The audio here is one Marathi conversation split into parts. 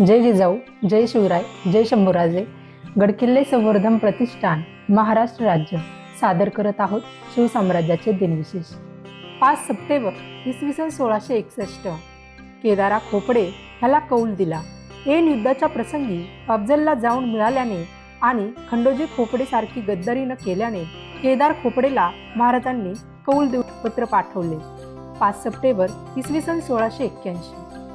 जय जिजाऊ जय शिवराय जय शंभूराजे. गडकिल्ले संवर्धन प्रतिष्ठान महाराष्ट्र राज्य. सादर करत आहोत शिवसाम्राज्याचे दिनविशेष. पाच सप्टेंबर इसवी सन सोळाशे एकसष्ट. केदारा खोपडे ह्याला कौल दिला. एन युद्धाच्या प्रसंगी अफजलला जाऊन मिळाल्याने आणि खंडोजी खोपडेसारखी गद्दारी न केल्याने केदार खोपडेला महाराजांनी कौल देऊ पत्र पाठवले. पाच सप्टेंबर इसवी सन सोळाशे एक्क्याऐंशी.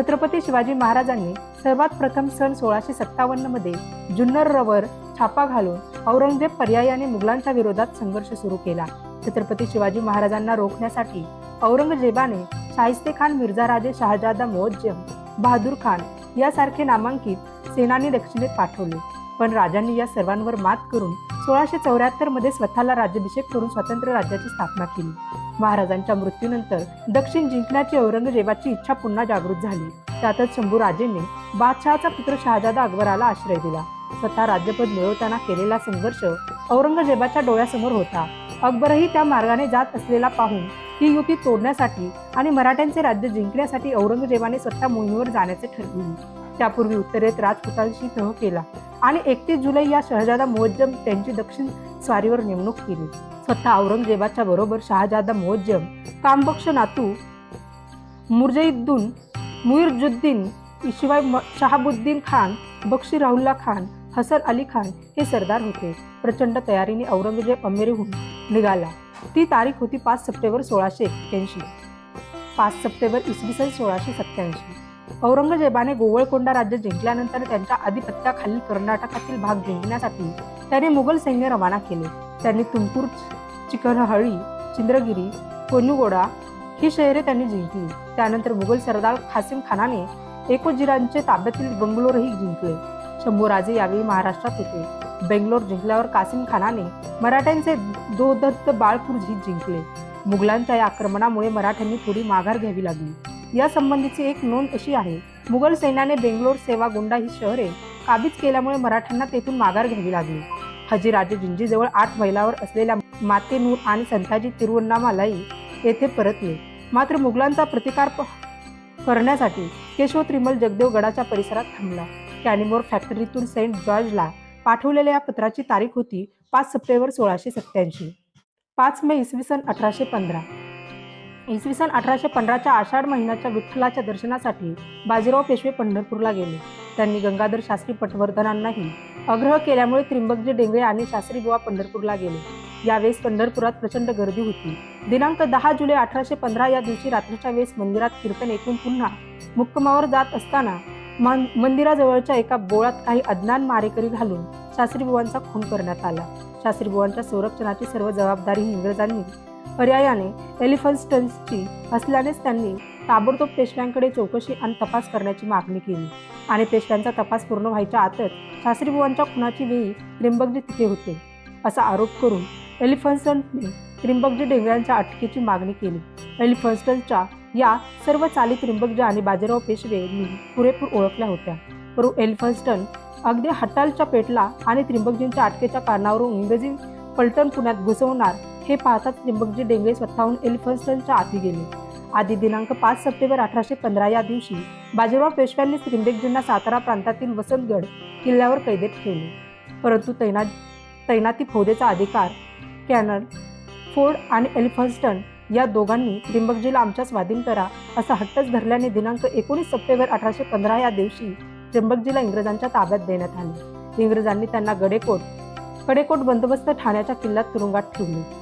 छत्रपती शिवाजी महाराजांनी सर्वात प्रथम सन सोळाशे सत्तावन्नमध्ये जुन्नरवर छापा घालून औरंगजेब पर्यायाने मुघलांच्या विरोधात संघर्ष सुरू केला. छत्रपती शिवाजी महाराजांना रोखण्यासाठी औरंगजेबाने शाहिस्ते खान मिर्झा राजे शहाजादा मोज्जम बहादूर खान यासारखे नामांकित सेनानी दक्षिणेत पाठवले. पण राजांनी या सर्वांवर मात करून सोळाशे चौऱ्याहत्तरमध्ये स्वतःला राज्याभिषेक करून स्वतंत्र राज्याची स्थापना केली. महाराजांच्या मृत्यूनंतर दक्षिण जिंकण्याची औरंगजेबाची इच्छा पुन्हा जागृत झाली. त्यातच शंभूराजेंनी बादशहाचा पुत्र शहाजादा अकबराला आश्रय दिला. स्वतः राज्यपद मिळवताना केलेला संघर्ष औरंगजेबाच्या डोळ्यासमोर होता. अकबरही त्या मार्गाने जात असलेला पाहून ही युती तोडण्यासाठी आणि मराठ्यांचे राज्य जिंकण्यासाठी औरंगजेबाने स्वतः मोहिमेवर जाण्याचे ठरविले. त्यापूर्वी उत्तरेत राजपुतांशी तह केला. आणि एकतीस जुलै या शहजादा मोहज्जम त्यांची दक्षिण स्वारीवर नेमणूक केली. स्वतः औरंगजेबाच्या बरोबर शहाजादा मोहज्जम कामबक्ष नातू मुर्जईद्दून मुईरजुद्दीन शिवाय म- शहाबुद्दीन खान बक्षी राहुल्ला खान हसन अली खान हे सरदार होते. प्रचंड तयारीने औरंगजेब अमेरीहून निघाला. ती तारीख होती पाच सप्टेंबर सोळाशे एक्क्याऐंशी. पाच सप्टेंबर इसवी सन सोळाशे सत्त्याऐंशी. औरंगजेबाने गोवळकोंडा राज्य जिंकल्यानंतर त्यांच्या आधिपत्याखालील कर्नाटकातील भाग जिंकण्यासाठी त्याने मुघल सैन्य रवाना केले. त्यांनी तुमकूर चिकनहळी चंद्रगिरी कोनुगोडा ही शहरे त्यांनी जिंकली. त्यानंतर मुघल सरदार खासिम खानाने एकोजिरांचे ताब्यातील बंगलोरही जिंकले. शंभूराजे यावेळी महाराष्ट्रात होते. बेंगलोर जिंकल्यावर कासिम खानाने मराठ्यांचे दोदत्त बाळपूर जिंकले. मुघलांच्या या आक्रमणामुळे मराठ्यांनी थोडी माघार घ्यावी लागली. या संबंधीची एक नोंद अशी आहे मुघल सैन्याने बेंगलोर सेवागोंडा ही शहरे काबीज केल्यामुळे मराठ्यांना तेथून माघार घ्यावी लागली. हजीराजे जिंजीजवळ आठ मैलावर असलेल्या मातेनूर आणि संताजी तिरुवण्णामालाई येथे परतले. मात्र मुघलांचा प्रतिकार करण्यासाठी केशव त्रिमल जगदेवगडाच्या परिसरात थांबला. कॅनिमोर फॅक्टरीतून सेंट जॉर्जला पाठवलेल्या या पत्राची तारीख होती पाच सप्टेंबर सोळाशे सत्त्याऐंशी. पाच मे इसवी सन अठराशे पंधरा. इसवी सन अठराशे पंधराच्या आषाढ महिन्याच्या विठ्ठलाच्या दर्शनासाठी बाजीराव पेशवे पंढरपूरला गेले. त्यांनी गंगाधर शास्त्री पटवर्धनांनाही आग्रह केल्यामुळे त्रिंबकजी डेंगरे आणि शास्त्री बुवा पंढरपूरला गेले. यावेळेस पंढरपुरात प्रचंड गर्दी होती. दिनांक दहा जुलै अठराशे पंधरा या दिवशी रात्रीच्या वेळेस मंदिरात कीर्तन ऐकून पुन्हा मुक्कमावर जात असताना मंदिराजवळच्या एका बोळात काही अज्ञान मारेकरी घालून शास्त्रीबुवांचा खून करण्यात आला. शास्त्रीबुवांच्या संरक्षणाची सर्व जबाबदारी इंग्रजांनी पर्यायाने एलिफन्स्टन्सची असल्यानेच त्यांनी ताबडतोब पेशव्यांकडे चौकशी आणि तपास करण्याची मागणी केली. आणि पेशव्यांचा तपास पूर्ण व्हायच्या आतच शास्त्रीबुवांच्या खुनाची वेळी त्रिंबकजी तिथे होते. असा आरोप करून एलिफन्स्टनने त्रिंबकजी डेंगऱ्यांच्या अटकेची मागणी केली. एलिफन्स्टनच्या या सर्व चाली त्रिंबकजी आणि बाजीराव पेशवेंनी पुरेपूर ओळखल्या होत्या. परंतु एलिफन्स्टन अगदी हट्टालच्या पेटला आणि त्रिंबकजींच्या अटकेच्या कारणावरून इंग्रजी पलटण पुण्यात घुसवणार हे पाहताच त्रिंबकजी डेंगळे स्वतःहून एलिफन्स्टनच्या आधी गेले. आधी दिनांक पाच सप्टेंबर अठराशे पंधरा या दिवशी बाजीराव पेशव्यांनी त्रिंबकजींना सातारा प्रांतातील वसंतगड किल्ल्यावर कैदेत ठेवले. परंतु तैनात तैनाती फौदेचा अधिकार कॅनल फोर्ड आणि एलिफन्स्टन या दोघांनी त्रिंबकजीला आमच्या स्वाधीन करा असा हट्टच धरल्याने दिनांक एकोणीस सप्टेंबर अठराशे पंधरा या दिवशी त्रिंबकजीला इंग्रजांच्या ताब्यात देण्यात आले. इंग्रजांनी त्यांना गडेकोट कडेकोट बंदोबस्त ठाण्याच्या किल्ल्यात तुरुंगात ठेवले.